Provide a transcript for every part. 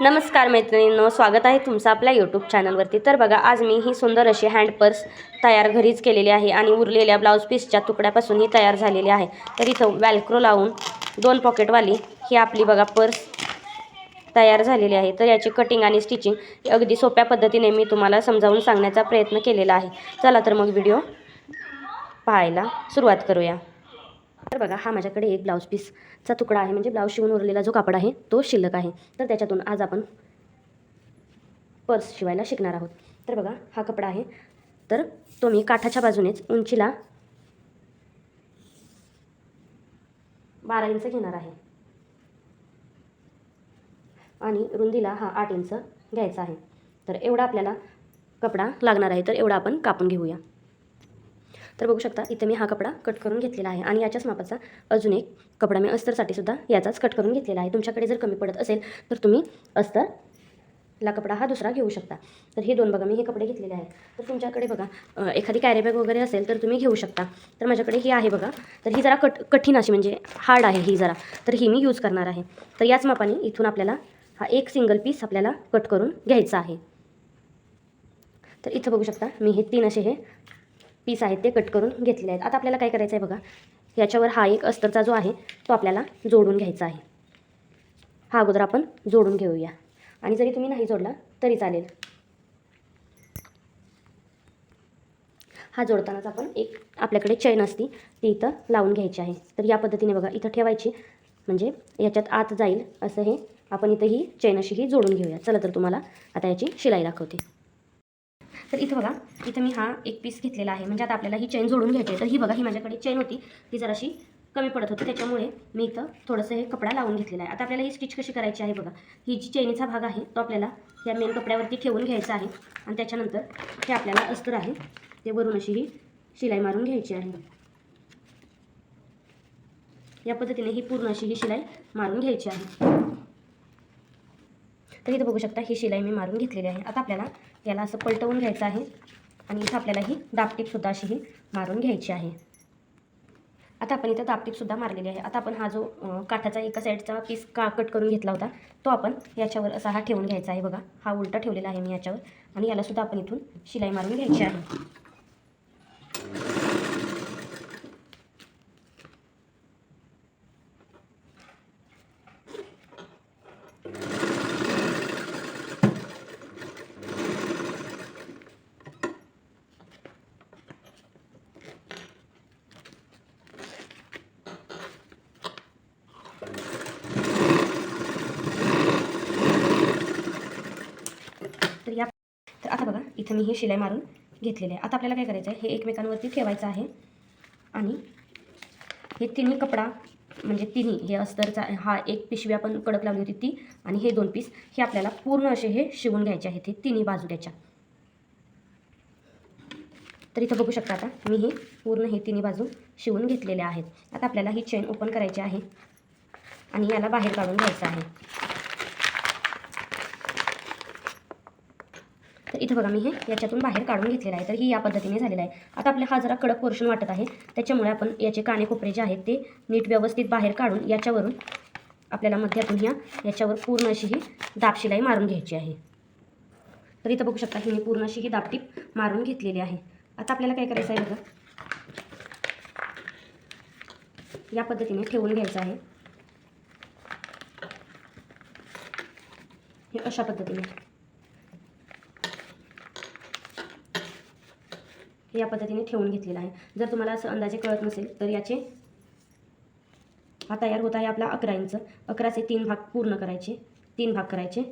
नमस्कार मैत्रिणींनो स्वागत आहे तुमचं आपल्या यूट्यूब चॅनलवरती तर बघा आज मी ही सुंदर अशी हँड पर्स तयार घरीच केलेली आहे आणि उरलेल्या ब्लाऊज पीसच्या तुकड्यापासून ही तयार झालेली आहे. तर इथं वॅल्क्रो लावून दोन पॉकेटवाली ही आपली बघा पर्स तयार झालेली आहे. तर याची कटिंग आणि स्टिचिंग अगदी सोप्या पद्धतीने मी तुम्हाला समजावून सांगण्याचा प्रयत्न केलेला आहे. चला तर मग व्हिडिओ पाहायला सुरुवात करूया. तर बघा हा माझ्याकडे एक ब्लाऊज पीसचा तुकडा आहे. म्हणजे ब्लाऊज शिवून उरलेला जो कापड आहे तो शिल्लक आहे. तर त्याच्यातून आज आपण पर्स शिवायला शिकणार आहोत. तर बघा हा कपडा आहे. तर तो मी काठाच्या बाजूनेच उंचीला बारा इंच घेणार आहे. आणि रुंदीला हा आठ इंच घ्यायचा आहे. तर एवढा आपल्याला कपडा लागणार आहे. तर एवढा आपण कापून घेऊया. तर बघू शकता इथे मी हा कपडा कट करून घेतलेला आहे. आणि याच्याच मापाचा अजून एक कपडा मी अस्तरसाठी सुद्धा याचाच कट करून घेतलेला आहे. तुमच्याकडे जर कमी पडत असेल तर तुम्ही अस्तरला कपडा हा दुसरा घेऊ शकता. तर हे दोन बघा मी हे कपडे घेतलेले आहेत. तर तुमच्याकडे बघा एखादी कॅरीबॅग वगैरे असेल तर तुम्ही घेऊ शकता. तर माझ्याकडे ही आहे बघा तर ही जरा कट कठीण अशी म्हणजे हार्ड आहे ही जरा. तर ही मी यूज करणार आहे. तर याच मापाने इथून आपल्याला हा एक सिंगल पीस आपल्याला कट करून घ्यायचा आहे. तर इथं बघू शकता मी हे तीन असे हे पीस आहेत ते कट करून घेतलेले आहेत. आता आपल्याला काय करायचं आहे बघा? याच्यावर हा एक अस्तरचा जो आहे तो आपल्याला जोडून घ्यायचा आहे. हा अगोदर आपण जोडून घेऊया. आणि जरी तुम्ही नाही जोडला तरी चालेल. हा जोडतानाच आपण एक आपल्याकडे चैन असती ती इथं लावून घ्यायची आहे. तर या पद्धतीने बघा इथं ठेवायची. म्हणजे याच्यात आत जाईल असं हे आपण इथं ही चैन अशी ही जोडून घेऊया. चला तर तुम्हाला आता याची शिलाई दाखवते. तर इथं बघा इथं मी हा एक पीस घेतलेला आहे. म्हणजे आता आपल्याला ही चेन जोडून घ्यायची आहे. तर ही बघा ही माझ्याकडे चेन होती. ती जराशी कमी पडत होती. त्याच्यामुळे मी इथं थोडंसं हे कपडा लावून घेतलेला आहे. आता आपल्याला ही स्टिच कशी करायची आहे बघा. ही जी चेनीचा भाग आहे तो आपल्याला या मेन कपड्यावरती ठेवून घ्यायचा आहे. आणि त्याच्यानंतर हे आपल्याला अस्तर आहे. ते वरून अशी ही शिलाई मारून घ्यायची आहे. या पद्धतीने ही पूर्ण अशी ही शिलाई मारून घ्यायची आहे. तर इथं बघू शकता ही शिलाई मी मारून घेतलेली आहे. आता आपल्याला याला असं पलटवून घ्यायचं आहे आणि इथं आपल्याला ही दापटीपसुद्धा अशी ही मारून घ्यायची आहे. आता आपण इथं दापटीपसुद्धा मारलेली आहे. आता आपण हा जो काठाचा एका साईडचा पीस का कट करून घेतला होता तो आपण याच्यावर असा हा ठेवून घ्यायचा आहे बघा. हा उलटा ठेवलेला आहे मी याच्यावर आणि यालासुद्धा आपण इथून शिलाई मारून घ्यायची आहे तर या तर आता बघा इथं मी ही शिलाई मारून घेतलेली आहे. आता आपल्याला काय करायचं आहे? हे एकमेकांवरती ठेवायचं आहे. आणि हे तिन्ही कपडा म्हणजे तिन्ही हे अस्तरचा हा एक पिशवी आपण कडक लावली होती ती आणि हे दोन पीस हे आपल्याला पूर्ण असे हे शिवून घ्यायचे आहेत हे तिन्ही बाजू त्याच्या तर इथं बघू शकता आता मी हे पूर्ण हे तिन्ही बाजू शिवून घेतलेल्या आहेत. आता आपल्याला ही चेन ओपन करायची आहे आणि याला बाहेर काढून घ्यायचं आहे. तर इथं बघा मी हे याच्यातून बाहेर काढून घेतलेलं आहे. तर ही या पद्धतीने झालेलं आहे. आता आपल्या हा जरा कडक पोर्शन वाटत आहे. त्याच्यामुळे आपण याचे काने कोपरे जे आहेत ते नीट व्यवस्थित बाहेर काढून याच्यावरून आपल्याला मध्यातून ह्या याच्यावर पूर्ण अशी ही दाबशिलाई मारून घ्यायची आहे. तर इथं बघू शकता की मी पूर्ण अशी ही दाबटीप मारून घेतलेली आहे. आता आपल्याला काय करायचं आहे बघा? या पद्धतीने ठेवून घ्यायचं आहे. हे अशा पद्धतीने. या पद्धतीने ठेवून घेतलेलं आहे. जर तुम्हाला असं अंदाजे कळत नसेल तर याचे हा तयार होत आहे आपला अकरा इंच. अकराचे तीन भाग पूर्ण करायचे. तीन भाग करायचे.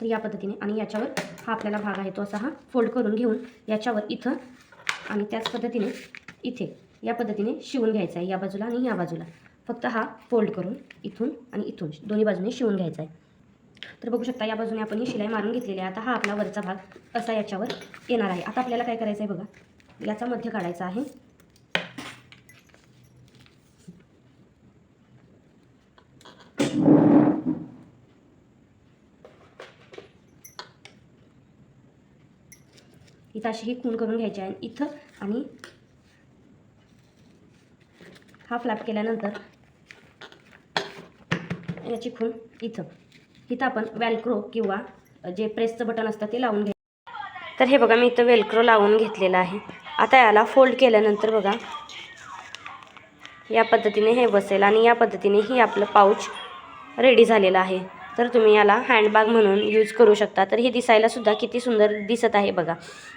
तर या पद्धतीने आणि याच्यावर हा आपल्याला भाग आहे तो असा हा फोल्ड करून घेऊन याच्यावर इथं आणि त्याच पद्धतीने इथे या पद्धतीने शिवून घ्यायचा आहे या बाजूला आणि या बाजूला. फक्त हा फोल्ड करून इथून आणि इथून दोन्ही बाजूने शिवून घ्यायचा आहे. तर बघू शकता या बाजूने आपण ही शिलाई मारून घेतलेली आहे. आता हा आपला वरचा भाग असा याच्यावर येणार आहे. आता आपल्याला काय करायचं आहे बघा याचा मध्य काढायचा आहे. इथं अशी ही खूण करून घ्यायची आहे. इथं आणि हा फ्लॅप केल्यानंतर याची खूण इथं. इथं आपण वेलक्रो किंवा जे प्रेसचं बटन असतं ते लावून घ्या तर हे बघा मी इथं वेलक्रो लावून घेतलेलं आहे. आता याला फोल्ड केल्यानंतर बघा या पद्धतीने हे बसेल आणि या पद्धतीने ही आपलं पाऊच रेडी झालेलं आहे. तर तुम्ही याला हँडबॅग म्हणून यूज करू शकता. तर हे दिसायलासुद्धा किती सुंदर दिसत आहे बघा.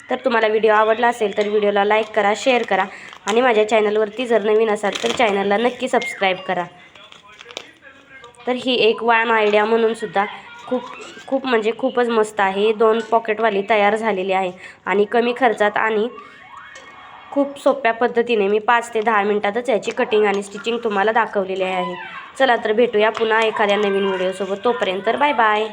तर तुम्हाला व्हिडिओ आवडला असेल तर व्हिडिओला लाईक करा शेअर करा आणि माझ्या चॅनलवरती जर नवीन असाल तर चॅनलला नक्की सबस्क्राईब करा. तर ही एक वाम आयडिया म्हणून सुद्धा खूप खूप म्हणजे खूपच मस्त आहे. दोन पॉकेटवाली तयार झालेली आहे आणि कमी खर्चात आणि खूप सोप्या पद्धतीने मी पाच ते दहा मिनटातच याची कटिंग आणि स्टिचिंग तुम्हाला दाखवलेली आहे. चला तर भेटूया पुन्हा एखाद्या नवीन व्हिडिओसोबत तोपर्यंत बाय बाय